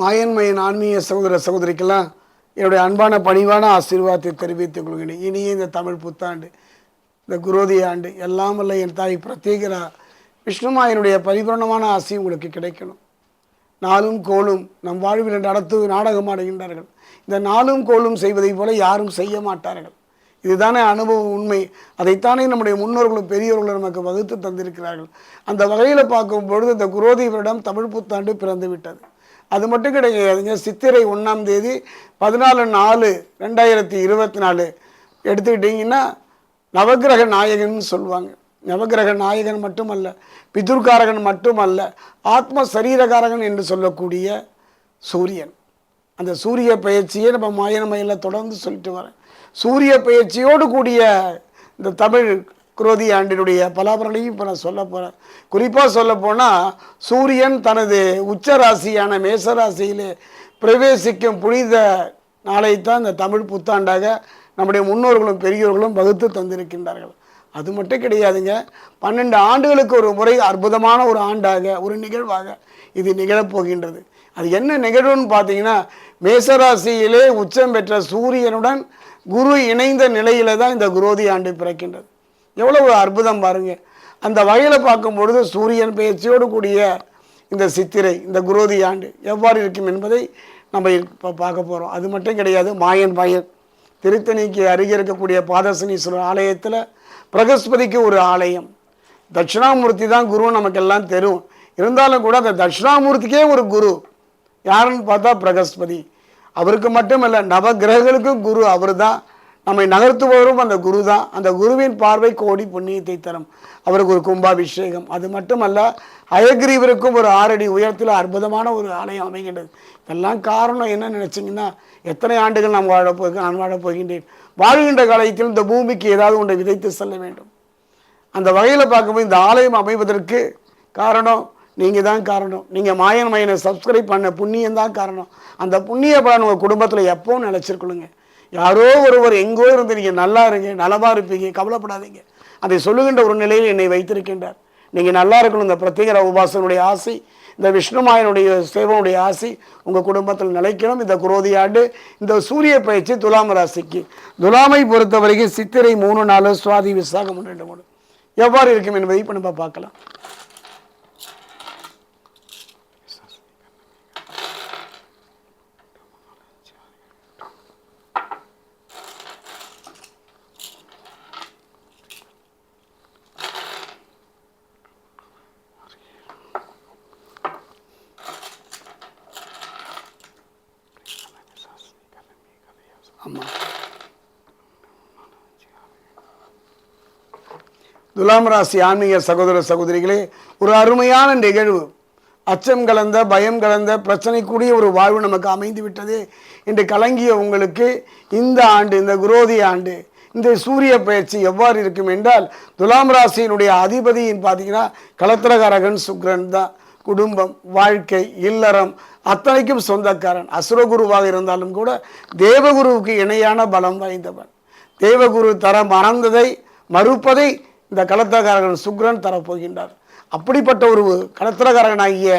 மாயன்மையின் ஆன்மீக சகோதர சகோதரிக்கெல்லாம் என்னுடைய அன்பான பணிவான ஆசீர்வாதத்தை தெரிவித்துக் கொள்கிறேன். இனிய இந்த தமிழ் புத்தாண்டு இந்த குரோதி ஆண்டு எல்லாம் வல்ல என் தாய் பிரத்யேகரா. விஷ்ணுமாயனுடைய பரிபூர்ணமான ஆசை உங்களுக்கு கிடைக்கணும். நாளும் கோலும் நம் வாழ்வில் நடத்து நாடகமாடுகின்றார்கள் இந்த நாளும் கோலும் செய்வதைப் போல யாரும் செய்ய மாட்டார்கள். இதுதானே அனுபவம் உண்மை. அதைத்தானே நம்முடைய முன்னோர்களும் பெரியவர்களும் நமக்கு வகுத்து தந்திருக்கிறார்கள். அந்த வகையில் பார்க்கும் பொழுது இந்த குரோதி வருடம் தமிழ் புத்தாண்டு பிறந்து விட்டது அது மட்டும் கிடையாதுங்க சித்திரை ஒன்றாம் தேதி பதினாலு நாலு ரெண்டாயிரத்தி இருபத்தி நாலு எடுத்துக்கிட்டிங்கன்னா நவக்கிரக நாயகன் சொல்லுவாங்க. நவக்கிரக நாயகன் மட்டுமல்ல பிதுர்காரகன் மட்டுமல்ல ஆத்ம சரீரகாரகன் என்று சொல்லக்கூடிய சூரியன். அந்த சூரிய பயிற்சியை நம்ம மாயனமையில் தொடர்ந்து சொல்லிட்டு வரேன். சூரிய பயிற்சியோடு கூடிய இந்த தமிழ் குரோதி ஆண்டினுடைய பலாபரங்களையும் இப்போ நான் சொல்ல போகிறேன் குறிப்பாக சொல்ல போனால் சூரியன் தனது உச்ச ராசியான மேசராசியிலே பிரவேசிக்கும் புனித நாளைத்தான் இந்த தமிழ் புத்தாண்டாக நம்முடைய முன்னோர்களும் பெரியோர்களும் வகுத்து தந்திருக்கின்றார்கள். அது மட்டும் கிடையாதுங்க. பன்னெண்டு ஆண்டுகளுக்கு ஒரு முறை அற்புதமான ஒரு ஆண்டாக ஒரு நிகழ்வாக இது நிகழப்போகின்றது அது என்ன நிகழ்வுன்னு பார்த்தீங்கன்னா மேசராசியிலே உச்சம் பெற்ற சூரியனுடன் குரு இணைந்த நிலையில தான் இந்த குரோதி ஆண்டு பிறக்கின்றது. எவ்வளோ ஒரு அற்புதம் பாருங்கள் அந்த வகையில் பார்க்கும் பொழுது சூரியன் பயிற்சியோடு கூடிய இந்த சித்திரை இந்த குரோதி ஆண்டு எவ்வாறு இருக்கும் என்பதை நம்ம இப்போ பார்க்க போகிறோம் அது மட்டும் கிடையாது மாயன் மாயன் திருத்தணிக்கு அருகே இருக்கக்கூடிய பாதசனீஸ்வரர் ஆலயத்தில் பிரகஸ்பதிக்கு ஒரு ஆலயம். தட்சிணாமூர்த்தி தான் குரு நமக்கெல்லாம் தெரியும் இருந்தாலும் கூட அந்த தட்சிணாமூர்த்திக்கே ஒரு குரு. யாருன்னு பார்த்தா பிரகஸ்பதி. அவருக்கு மட்டும் நவ கிரகங்களுக்கும் குரு அவர் தான் நம்மை நகர்த்துபவரும் அந்த குரு தான் அந்த குருவின் பார்வை கோடி புண்ணியத்தை தரும். அவருக்கு ஒரு கும்பாபிஷேகம். அது மட்டுமல்ல அயக்ரீவருக்கும் ஒரு ஆறடி உயரத்தில் அற்புதமான ஒரு ஆலயம் அமைகின்றது. இதெல்லாம் காரணம் என்ன நினச்சிங்கன்னா எத்தனை ஆண்டுகள் நாம் வாழப் நான் வாழப்போகின்றேன் வாழ்கின்ற காலத்தில் இந்த பூமிக்கு ஏதாவது ஒன்றை விதைத்து செல்ல வேண்டும். அந்த வகையில் பார்க்கும்போது இந்த ஆலயம் அமைவதற்கு காரணம் நீங்கள் தான் காரணம். நீங்கள் மாயன் மயனை சப்ஸ்கிரைப் பண்ண புண்ணியம் தான் காரணம். அந்த புண்ணிய பலன் உங்கள் குடும்பத்தில் எப்பவும் நினச்சிருக்கணுங்க யாரோ ஒருவர் எங்கோ இருந்து நீங்கள் நல்லா இருங்க நலமாக இருப்பீங்க கவலைப்படாதீங்க. அதை சொல்லுகின்ற ஒரு நிலையில் என்னை வைத்திருக்கின்றார். நீங்கள் நல்லா இருக்கணும் இந்த பிரத்யேகர உபாசனுடைய ஆசை இந்த விஷ்ணுமாயனுடைய சேவனுடைய ஆசை உங்கள் குடும்பத்தில் நிலைக்கணும். இந்த குரோதி ஆண்டு இந்த சூரிய பயிற்சி துலாம் ராசிக்கு. துலாமை பொறுத்த வரைக்கும் சித்திரை மூணு நாலு சுவாதி விசாகம் ரெண்டு மூணு. எவ்வாறு இருக்கும் என்பதை இப்போ நம்ம பார்க்கலாம். துலாம் ராசி ஆன்மீக சகோதர சகோதரிகளே ஒரு அருமையான நிகழ்வு. அச்சம் கலந்த பயம் கலந்த பிரச்சனைக்குரிய ஒரு வாழ்வு நமக்கு அமைந்து விட்டது என்று கலங்கிய உங்களுக்கு இந்த ஆண்டு இந்த குரோதி ஆண்டு இந்த சூரிய பயிற்சி எவ்வாறு இருக்கும் என்றால் துலாம் ராசியினுடைய அதிபதியின் பார்த்தீங்கன்னா கலத்திரகாரகன் சுக்ரன் தான். குடும்பம் வாழ்க்கை இல்லறம் அத்தனைக்கும் சொந்தக்காரன். அசுரகுருவாக இருந்தாலும் கூட தேவகுருவுக்கு இணையான பலம் வாய்ந்தவன். தேவகுரு தரம் மறந்ததை மறுப்பதை இந்த கலத்திரகாரகன் சுக்ரன் தரப்போகின்றார். அப்படிப்பட்ட ஒரு கலத்திரகாரகனாகிய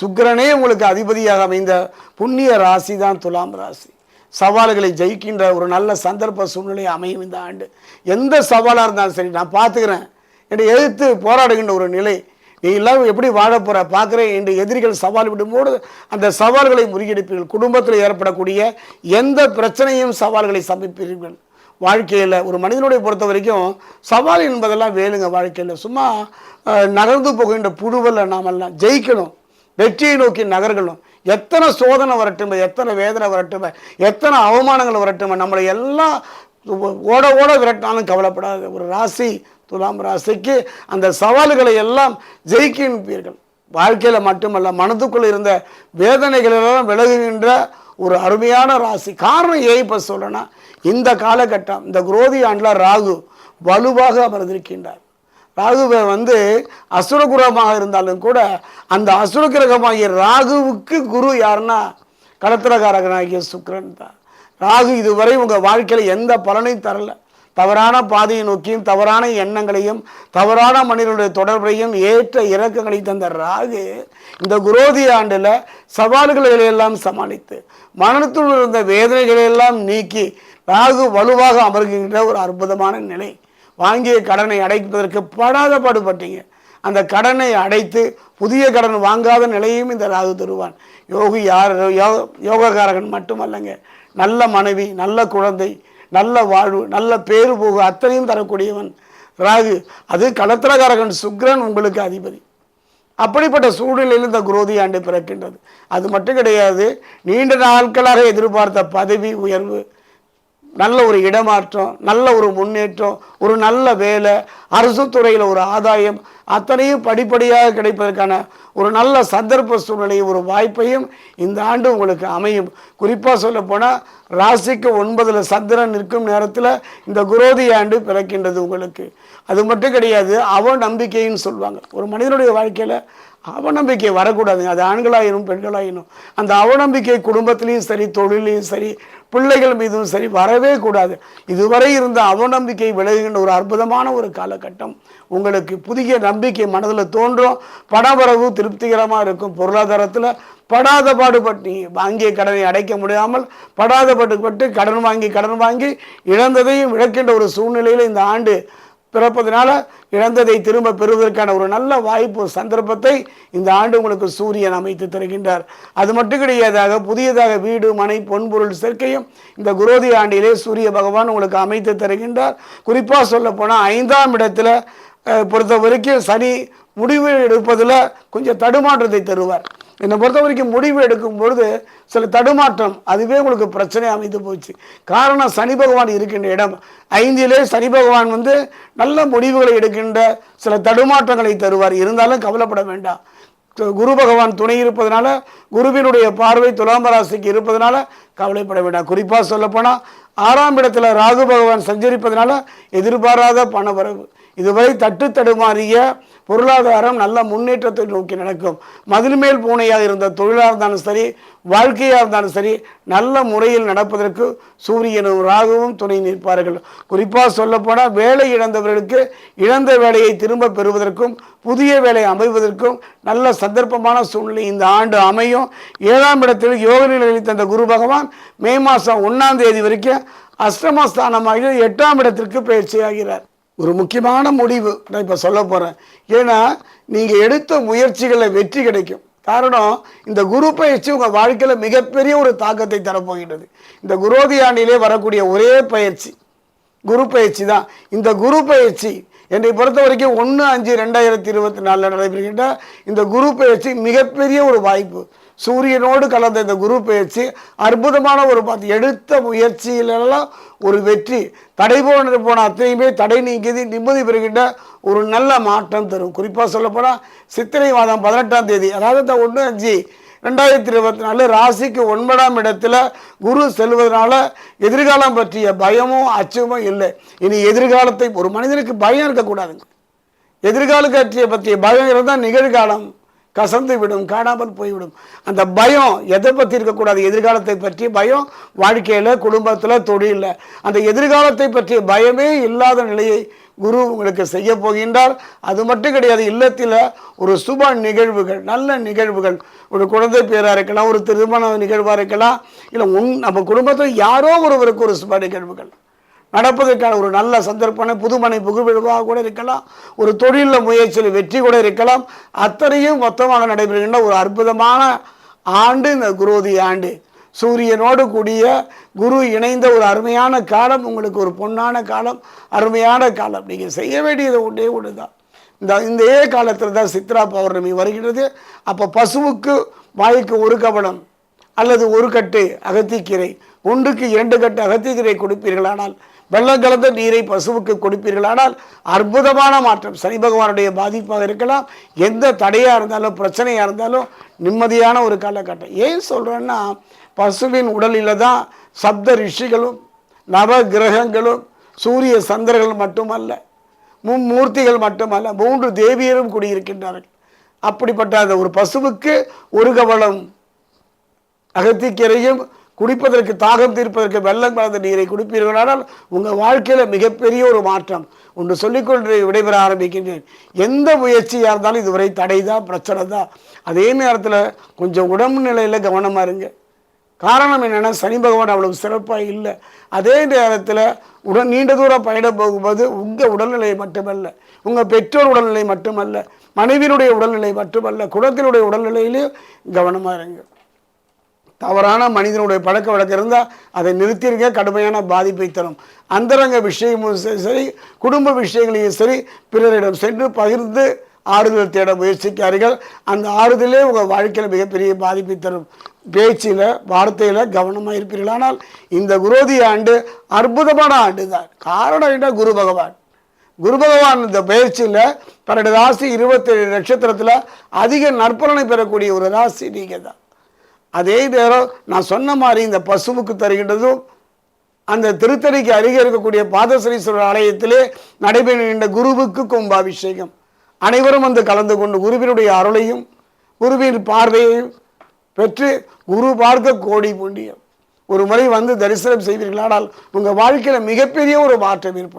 சுக்ரனே உங்களுக்கு அதிபதியாக அமைந்த புண்ணிய ராசி தான் துலாம் ராசி. சவால்களை ஜெயிக்கின்ற ஒரு நல்ல சந்தர்ப்ப சூழ்நிலை அமையும் இந்த ஆண்டு. எந்த சவாலாக இருந்தாலும் சரி நான் பார்த்துக்கிறேன். என்னை எதிர்த்து போராடுகின்ற ஒரு நிலை. நீ எல்லாம் எப்படி வாழ பார்க்குறேன். என்று எதிரிகள் சவால் விடும்போது அந்த சவால்களை முறியடிப்பீர்கள். குடும்பத்தில் ஏற்படக்கூடிய எந்த பிரச்சனையும் சவால்களை சமைப்பீர்கள் வாழ்க்கையில் ஒரு மனிதனுடைய பொறுத்த வரைக்கும் சவால் என்பதெல்லாம் வேணுங்க வாழ்க்கையில். சும்மா நகர்ந்து போகின்ற புழுவில் நாமெல்லாம். ஜெயிக்கணும். வெற்றியை நோக்கி நகர்களும் எத்தனை சோதனை வரட்டுமே எத்தனை வேதனை வரட்டுமே எத்தனை அவமானங்கள் வரட்டுமே நம்மளை எல்லாம் ஓட ஓட விரட்டினாலும் கவலைப்படாத ஒரு ராசி துலாம் ராசிக்கு அந்த சவால்களை எல்லாம் ஜெயிக்கின்றீர்கள். வாழ்க்கையில் மட்டுமல்ல மனதுக்குள்ளே இருந்த வேதனைகளெல்லாம் விலகுகின்ற ஒரு அருமையான ராசி. காரணம் ஏன் இப்போ சொல்லனா இந்த காலகட்டம் இந்த குரோதி ஆண்டில் ராகு வலுவாக அமர்ந்திருக்கின்றார். ராகுவை வந்து அசுர அசுரகுரமாக இருந்தாலும் கூட அந்த அசுர கிரகமாகிய ராகுவுக்கு குரு யாருன்னா கடத்திரகாரகனாகிய சுக்கரன் தான். ராகு இதுவரை உங்கள் வாழ்க்கையில் எந்த பலனையும் தரல. தவறான பாதையை நோக்கியும் தவறான எண்ணங்களையும் தவறான மனிதனுடைய தொடர்பையும் ஏற்ற இறக்கங்களை தந்த ராகு இந்த குரோதி ஆண்டில் சவால்களை எல்லாம் சமாளித்து மனத்துள் இருந்த வேதனைகளை எல்லாம் நீக்கி ராகு வலுவாக அமர்கின்ற ஒரு அற்புதமான நிலை. வாங்கிய கடனை அடைப்பதற்கு படாத பாடுபட்டீங்க. அந்த கடனை அடைத்து புதிய கடன் வாங்காத நிலையும் இந்த ராகு தருவான். யோகி யார் யோ யோகக்காரகன் மட்டுமல்லங்க. நல்ல மனைவி நல்ல குழந்தை நல்ல வாழ்வு நல்ல பேரு போகு அத்தனையும் தரக்கூடியவன் ராகு. அது களத்திரகாரகன் சுக்ரன் உங்களுக்கு அதிபதி. அப்படிப்பட்ட சூழ்நிலையில் இந்த குரோதி ஆண்டு பிறக்கின்றது. அது மட்டும் கிடையாது நீண்ட நாட்களாக எதிர்பார்த்த பதவி உயர்வு நல்ல ஒரு இடமாற்றம் நல்ல ஒரு முன்னேற்றம் ஒரு நல்ல வேலை அரசு துறையில் ஒரு ஆதாயம் அத்தனையும் படிப்படியாக கிடைப்பதற்கான ஒரு நல்ல சந்தர்ப்ப சூழ்நிலை ஒரு வாய்ப்பையும் இந்த ஆண்டு உங்களுக்கு அமையும். குறிப்பாக சொல்ல போனால் ராசிக்கு ஒன்பதில் சந்திரன் நிற்கும் நேரத்தில் இந்த குரோதி ஆண்டு பிறக்கின்றது உங்களுக்கு. அது மட்டும் கிடையாது அவ நம்பிக்கைன்னு சொல்லுவாங்க. ஒரு மனிதனுடைய வாழ்க்கையில் அவநம்பிக்கை வரக்கூடாதுங்க. அது ஆண்களாயினும் பெண்களாயினும். அந்த அவநம்பிக்கை குடும்பத்திலையும் சரி தொழிலையும் சரி பிள்ளைகள் மீதும் சரி வரவே கூடாது. இதுவரை இருந்த அவநம்பிக்கை விலகுகின்ற ஒரு அற்புதமான ஒரு காலகட்டம் உங்களுக்கு புதிய நம்பிக்கை மனதில் தோன்றும். பணவரவு திருப்திகரமாக இருக்கும். பொருளாதாரத்தில் படாத பாடுபட்டு வாங்கிய கடனை அடைக்க முடியாமல் படாத பாடுபட்டு கடன் வாங்கி கடன் வாங்கி இழந்ததையும் இழக்கின்ற ஒரு சூழ்நிலையில் இந்த ஆண்டு பிறப்பதனால இழந்ததை திரும்ப பெறுவதற்கான ஒரு நல்ல வாய்ப்பு சந்தர்ப்பத்தை இந்த ஆண்டு உங்களுக்கு சூரியன் அமைத்து தருகின்றார். அது மட்டும் கிடையாதாக புதியதாக வீடு மனை பொன்பொருள் சேர்க்கையும் இந்த குரோதி ஆண்டிலே சூரிய பகவான் உங்களுக்கு அமைத்து தருகின்றார். குறிப்பாக சொல்ல போனால் ஐந்தாம் இடத்துல பொறுத்த வரைக்கும் சனி முடிவு எடுப்பதில் கொஞ்சம் தடுமாற்றத்தை தருவார். என்னை பொறுத்த வரைக்கும் முடிவு எடுக்கும் பொழுது சில தடுமாற்றம் அதுவே உங்களுக்கு பிரச்சனை அமைந்து போச்சு. காரணம் சனி பகவான் இருக்கின்ற இடம். ஐந்திலே சனி பகவான் வந்து நல்ல முடிவுகளை எடுக்கின்ற சில தடுமாற்றங்களை தருவார். இருந்தாலும் கவலைப்பட வேண்டாம். து- குரு பகவான் துணை இருப்பதனால குருவினுடைய பார்வை துலாம் ராசிக்கு இருப்பதனால கவலைப்பட வேண்டாம். குறிப்பாக சொல்லப்போனால் ஆறாம் இடத்துல ராகு பகவான் சஞ்சரிப்பதனால எதிர்பாராத பணவரவு இதுவரை தட்டு தடுமாறிய பொருளாதாரம் நல்ல முன்னேற்றத்தை நோக்கி நடக்கும். மதில் மேல் பூனையாக இருந்த தொழிலாக இருந்தாலும் சரி வாழ்க்கையாக இருந்தாலும் சரி நல்ல முறையில் நடப்பதற்கு சூரியனும் ராகுவும் துணை நிற்பார்கள். குறிப்பாக சொல்லப்போனால் வேலை இழந்தவர்களுக்கு இழந்த வேலையை திரும்ப பெறுவதற்கும் புதிய வேலை அமைவதற்கும் நல்ல சந்தர்ப்பமான சூழ்நிலை இந்த ஆண்டு அமையும். ஏழாம் இடத்தில் யோக நிலையில் தந்த குரு பகவான் மே மாதம் ஒன்றாம் தேதி வரைக்கும் அஷ்டமஸ்தானமாக எட்டாம் இடத்திற்கு பயிற்சியாகிறார். ஒரு முக்கியமான முடிவு நான் இப்போ சொல்ல போகிறேன் ஏன்னா நீங்கள் எடுத்த முயற்சிகளில் வெற்றி கிடைக்கும். காரணம் இந்த குரு பயிற்சி உங்கள் வாழ்க்கையில் மிகப்பெரிய ஒரு தாக்கத்தை தரப்போகின்றது. இந்த குரோதி ஆண்டிலே வரக்கூடிய ஒரே பயிற்சி குரு பயிற்சி தான். இந்த குரு பயிற்சி என்னை பொறுத்த வரைக்கும் ஒன்று அஞ்சு ரெண்டாயிரத்தி இருபத்தி நாலில் நடைபெறுகின்ற இந்த குரு பயிற்சி மிகப்பெரிய ஒரு வாய்ப்பு. சூரியனோடு கலந்த இந்த குரு பயிற்சி அற்புதமான ஒரு பார்த்து எடுத்த முயற்சியிலெல்லாம் ஒரு வெற்றி. தடை போன போன அத்தனையுமே தடை நீங்கியது. நிம்மதி பெறுகின்ற ஒரு நல்ல மாற்றம் தரும். குறிப்பாக சொல்லப்போனால் சித்திரை மாதம் பதினெட்டாம் தேதி அதாவது இந்த ஒன்று அஞ்சு ரெண்டாயிரத்தி இருபத்தி நாலு ராசிக்கு ஒன்பதாம் இடத்துல குரு செல்வதனால எதிர்காலம் பற்றிய பயமும் அச்சமும் இல்லை. இனி எதிர்காலத்தை ஒரு மனிதனுக்கு பயம் இருக்கக்கூடாதுங்க. எதிர்காலத்தை பற்றிய பயம் இருந்தால் நிகழ்காலம். கசந்து விடும் காணாமல் போய்விடும். அந்த பயம் எதை பற்றி இருக்கக்கூடாது. எதிர்காலத்தை பற்றி பயம் வாழ்க்கையில் குடும்பத்தில் தொழிலில். அந்த எதிர்காலத்தை பற்றிய பயமே இல்லாத நிலையை குரு உங்களுக்கு செய்ய போகின்றார். அது மட்டும் கிடையாது இல்லத்தில் ஒரு சுப நிகழ்வுகள் நல்ல நிகழ்வுகள். ஒரு குழந்தை பேராக இருக்கலாம் ஒரு திருமண நிகழ்வாக இருக்கலாம் இல்லை உன் நம்ம குடும்பத்தில் யாரோ ஒருவருக்கு ஒரு சுப நிகழ்வுகள். நடப்பதற்கான ஒரு நல்ல சந்தர்ப்பம் புதுமனை புகுவிழாவாக கூட இருக்கலாம் ஒரு தொழிலில் முயற்சியில் வெற்றி கூட இருக்கலாம். அத்தனையும் மொத்தமாக நடைபெறுகின்ற ஒரு அற்புதமான ஆண்டு இந்த குரோதி ஆண்டு. சூரியனோடு கூடிய குரு இணைந்த ஒரு அருமையான காலம் உங்களுக்கு ஒரு பொன்னான காலம் அருமையான காலம். நீங்கள் செய்ய வேண்டியது ஒன்றே ஒன்று தான் இந்த இந்த காலத்தில் தான் சித்ரா பௌர்ணமி வருகிறது. அப்போ பசுவுக்கு வாய்க்கு ஒரு கவனம் அல்லது ஒரு கட்டு அகத்திக்கீரை. ஒன்றுக்கு இரண்டு கட்டு அகத்திக்கீரை கொடுப்பீர்களானால் வெள்ளம் கலந்த நீரை பசுவுக்கு கொடுப்பீர்களானால் அற்புதமான மாற்றம். சனி பகவானுடைய பாதிப்பாக இருக்கலாம். எந்த தடையாக இருந்தாலும் பிரச்சனையாக இருந்தாலும் நிம்மதியான ஒரு காலகட்டம். ஏன் சொல்கிறேன்னா பசுவின் உடலில் தான் சப்த ரிஷிகளும் நவ கிரகங்களும் சூரிய சந்திரர்கள் மட்டுமல்ல மும்மூர்த்திகள் மட்டுமல்ல மூன்று தேவியரும் குடியிருக்கின்றார்கள். அப்படிப்பட்ட அந்த ஒரு பசுவுக்கு ஒரு கவலம் அகத்திக்கரையும் குடிப்பதற்கு தாகம் தீர்ப்பதற்கு வெள்ளம் கலந்த நீரை குடிப்பீர்களானால் உங்கள் வாழ்க்கையில் மிகப்பெரிய ஒரு மாற்றம். ஒன்று சொல்லிக்கொண்டு விடைபெற ஆரம்பிக்கின்றேன். எந்த முயற்சியாக இருந்தாலும் இதுவரை தடை தான் பிரச்சனை தான் அதே நேரத்தில் கொஞ்சம் உடம்பு நிலையில் கவனமாக இருங்க. காரணம் என்னென்னா சனி பகவான் அவ்வளவு சிறப்பாக இல்லை. அதே நேரத்தில் உடன் நீண்ட தூரம் பயணம் போகும்போது உங்கள் உடல்நிலை மட்டுமல்ல உங்கள் பெற்றோர் உடல்நிலை மட்டுமல்ல மனைவியினுடைய உடல்நிலை மட்டுமல்ல குடத்தினுடைய உடல்நிலையிலையும் கவனமாக இருங்க. தவறான மனிதனுடைய பழக்க வழக்கம் இருந்தால் அதை நிறுத்தியிருக்க கடுமையான பாதிப்பை தரும். அந்தரங்க விஷயமும் சரி, சரி குடும்ப விஷயங்களையும் சரி பிறரிடம் சென்று பகிர்ந்து ஆறுதல் தேட முயற்சிக்கார்கள் அந்த ஆறுதலே உங்கள் வாழ்க்கையில் மிகப்பெரிய பாதிப்பை தரும். பேச்சில் வார்த்தையில் கவனமாக இருப்பீர்கள் ஆனால் இந்த குரோதி ஆண்டு அற்புதமான ஆண்டு தான் காரணம் என்ன? குரு பகவான். குரு பகவான் இந்த பயிற்சியில் பன்னெண்டு ராசி இருபத்தேழு நட்சத்திரத்தில் அதிக நற்பலனை பெறக்கூடிய ஒரு ராசி நீங்கள் தான் அதே நேரம் நான் சொன்ன மாதிரி இந்த பசுவுக்கு தருகின்றதும் அந்த திருத்தணிக்கு அருகே இருக்கக்கூடிய பாதசரீஸ்வரர் ஆலயத்திலே நடைபெறுகின்ற குருவுக்கு கும்பாபிஷேகம். அனைவரும் வந்து கலந்து கொண்டு குருவினுடைய அருளையும் குருவின் பார்வையையும் பெற்று குரு பார்க்க கோடி புண்ணியம். ஒரு முறை வந்து தரிசனம் செய்வீர்களானால் உங்கள் வாழ்க்கையில் மிகப்பெரிய ஒரு மாற்றம் ஏற்படும்.